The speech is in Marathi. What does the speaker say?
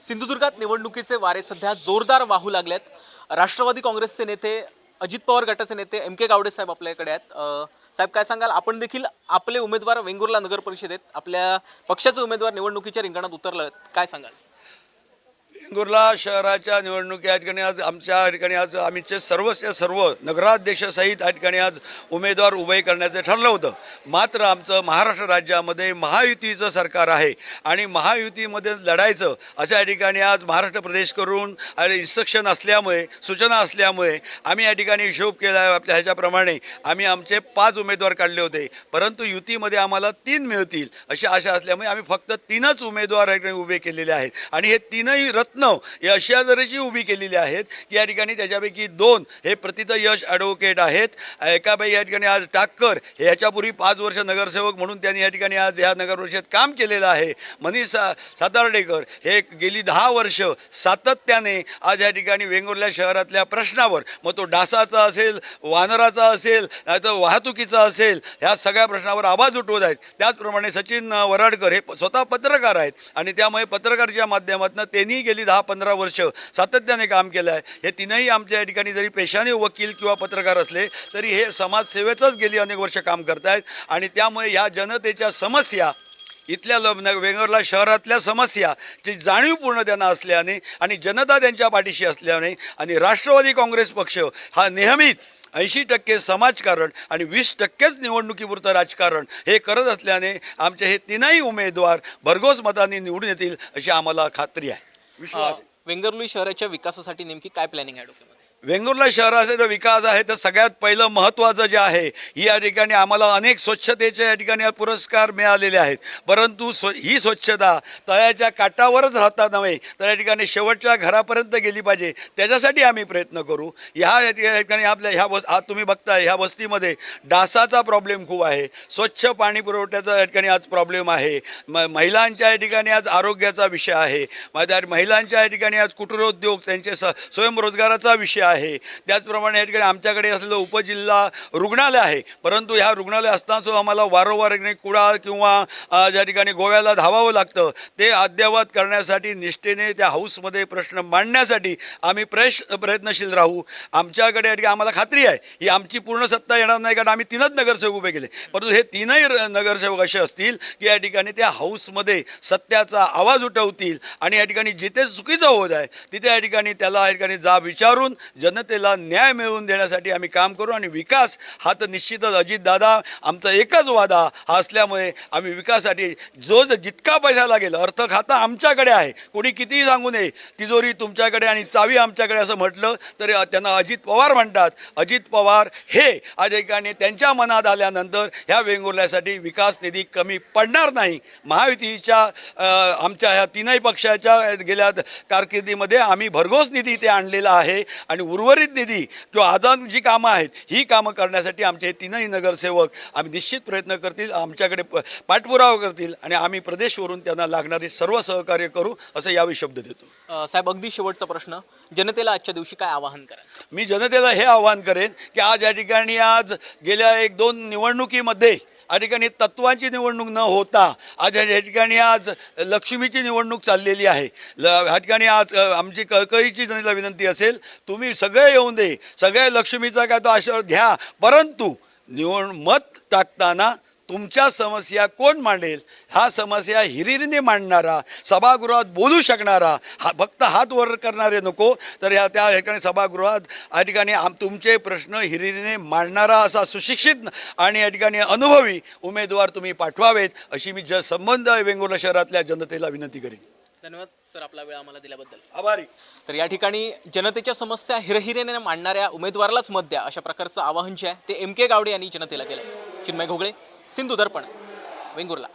सिंधुदुर्गात निवडणुकीचे वारे सध्या जोरदार वाहू लागलेत. राष्ट्रवादी काँग्रेसचे नेते अजित पवार गटाचे नेते एम के गावडे साहेब आपल्याकडे आहेत. साहेब काय सांगाल? आपण देखील आपले उमेदवार वेंगुर्ला नगर परिषदेत आपल्या पक्षाचे उमेदवार निवडणुकीच्या रिंगणात उतरलं काय सांगाल? वेंगुर्ला शहराच्या निवडणुकी या ठिकाणी आज आमच्या या ठिकाणी आज आम्हीचे सर्वच्या सर्व नगराध्यक्षसहित या ठिकाणी आज उमेदवार उभे करण्याचं ठरलं होतं. मात्र आमचं महाराष्ट्र राज्यामध्ये महायुतीचं सरकार आहे आणि महायुतीमध्ये लढायचं अशा या ठिकाणी आज महाराष्ट्र प्रदेश करून इन्स्ट्रक्शन असल्यामुळे सूचना असल्यामुळे आम्ही या ठिकाणी हिशोब केला आहे आपल्या ह्याच्याप्रमाणे. आम्ही आमचे पाच उमेदवार काढले होते. परंतु युतीमध्ये आम्हाला तीन मिळतील अशी आशा असल्यामुळे आम्ही फक्त तीनच उमेदवार या ठिकाणी उभे केलेले आहेत. आणि हे तीनही रत्न हे अशा तऱ्हेची उभी केलेली आहेत की या ठिकाणी त्याच्यापैकी दोन हे प्रतित यश ॲडव्होकेट आहेत. एकाबाई या ठिकाणी आज टाक्कर हे याच्यापूर्वी पाच वर्ष नगरसेवक म्हणून त्यांनी या ठिकाणी आज ह्या नगर परिषदेत काम केलेलं आहे. मनीष सा सातार्डेकर हे गेली दहा वर्ष सातत्याने आज या ठिकाणी वेंगुर्ल्या शहरातल्या प्रश्नावर मग तो डासाचा असेल वानराचा असेल नाही तर वाहतुकीचा असेल ह्या सगळ्या प्रश्नावर आवाज उठवत आहेत. त्याचप्रमाणे सचिन वराडकर हे स्वतः पत्रकार आहेत आणि त्यामुळे पत्रकारच्या माध्यमातून त्यांनी गेली दहा पंधरा वर्ष सातत्याने काम केलं आहे. हे तीनही आमच्या या ठिकाणी जरी पेशाने वकील किंवा पत्रकार असले तरी हे समाजसेवेचंच गेली अनेक वर्ष काम करत आहेत आणि त्यामुळे ह्या जनतेच्या समस्या इथल्या लो वेंगुर्ला शहरातल्या समस्या जी जाणीवपूर्ण त्यांना असल्याने आणि जनता त्यांच्या पाठीशी असल्याने आणि राष्ट्रवादी काँग्रेस पक्ष हा नेहमीच ऐंशी टक्के समाजकारण आणि वीस टक्केच निवडणुकीपुरतं राजकारण हे करत असल्याने आमचे हे तीनही उमेदवार भरघोस मतांनी निवडून येतील अशी आम्हाला खात्री आहे. विश्वास आहे. शहराच्या विकासासाठी नेमकी काय प्लॅनिंग आहे डोक्यामध्ये वेंगुर्ला शहराचा जो विकास आहे तर सगळ्यात पहिलं महत्त्वाचं जे आहे या ठिकाणी आम्हाला अनेक स्वच्छतेचे या ठिकाणी पुरस्कार मिळालेले आहेत. परंतु स्व ही स्वच्छता तळ्याच्या काठावरच राहता नव्हे तर या ठिकाणी शेवटच्या घरापर्यंत गेली पाहिजे त्याच्यासाठी आम्ही प्रयत्न करू. ह्या या ठिकाणी आपल्या ह्या वस आज तुम्ही बघताय ह्या वस्तीमध्ये डासाचा प्रॉब्लेम खूप आहे. स्वच्छ पाणी पुरवठ्याचा या ठिकाणी आज प्रॉब्लेम आहे. म महिलांच्या या ठिकाणी आज आरोग्याचा विषय आहे. महिलांच्या या ठिकाणी आज कुटीरोद्योग त्यांचे स स्वयंरोजगाराचा विषय आहे. त्याचप्रमाणे या ठिकाणी आमच्याकडे असलेलं उपजिल्हा रुग्णालय आहे. परंतु ह्या रुग्णालय असताना सुद्धा आम्हाला वारंवार एक कुडाळ किंवा ज्या ठिकाणी गोव्याला धावावं लागतं ते अद्ययावत करण्यासाठी निष्ठेने त्या हाऊसमध्ये प्रश्न मांडण्यासाठी आम्ही प्रयश प्रयत्नशील राहू. आमच्याकडे या ठिकाणी आम्हाला खात्री आहे ही आमची पूर्ण सत्ता येणार नाही कारण आम्ही तीनच नगरसेवक उभे केले. परंतु हे तीनही नगरसेवक असे असतील की या ठिकाणी त्या हाऊसमध्ये सत्याचा आवाज उठवतील आणि या ठिकाणी जिथे चुकीचं होत आहे तिथे या ठिकाणी त्याला या ठिकाणी जा विचारून जनतेला न्याय मिळवून देण्यासाठी आम्ही काम करू आणि विकास हा तर निश्चितच अजितदादा आमचा एकच वादा हा असल्यामुळे आम्ही विकासासाठी जो ज- जितका पैसा लागेल अर्थ खातं आमच्याकडे आहे. कोणी कितीही सांगू नये तिजोरी तुमच्याकडे आणि चावी आमच्याकडे असं म्हटलं तरी त्यांना अजित पवार म्हणतात. अजित पवार हे अधिकाने त्यांच्या मनात आल्यानंतर ह्या वेंगुर्ल्यासाठी विकास निधी कमी पडणार नाही. महायुतीच्या आमच्या ह्या तीनही पक्षाच्या गेल्या कारकिर्दीमध्ये आम्ही भरघोस निधी ते आणलेला आहे आणि उर्वरित निधी किंवा आदान जी कामं आहेत ही कामं करण्यासाठी आमचे तीनही नगरसेवक आम्ही निश्चित प्रयत्न करतील आमच्याकडे प- पाठपुरावा करतील आणि आम्ही प्रदेशवरून त्यांना लागणारे सर्व सहकार्य करू असं यावेळी शब्द देतो. साहेब अगदी शेवटचा प्रश्न. जनतेला आजच्या दिवशी काय आवाहन करा मी जनतेला हे आवाहन करेन की आज या ठिकाणी आज गेल्या एक दोन निवडणुकीमध्ये या ठिकाणी तत्वांची निवडणूक न होता आज या ठिकाणी आज लक्ष्मीची निवडणूक चाललेली आहे. ल ह्या ठिकाणी आज आमची कळकळीची जनतेला विनंती असेल तुम्ही सगळे येऊन दे सगळे लक्ष्मीचा काय तो आशीर्वाद घ्या परंतु निवड मत टाकताना तुमच्या समस्या कोण मांडेल? हा समस्या हिरिरीने मांडणारा सभागृहात बोलू शकणारा हा फक्त हात वर करणारे नको. तर या त्या ठिकाणी सभागृहात या ठिकाणी आम तुमचे प्रश्न हिरिरीने मांडणारा असा सुशिक्षित आणि या ठिकाणी अनुभवी उमेदवार तुम्ही पाठवावेत अशी मी ज संबंध वेंगुर्ला शहरातल्या जनतेला विनंती करेन. धन्यवाद सर आपला वेळ आम्हाला दिल्याबद्दल. आभारी. तर या ठिकाणी जनतेच्या समस्या हिरहिरेने मांडणाऱ्या उमेदवारालाच मत द्या अशा प्रकारचं आवाहन जे आहे ते एम के गावडे यांनी जनतेला केलंय. चिन्मय घोगळे सिंधू दर्पण वेंगुर्ला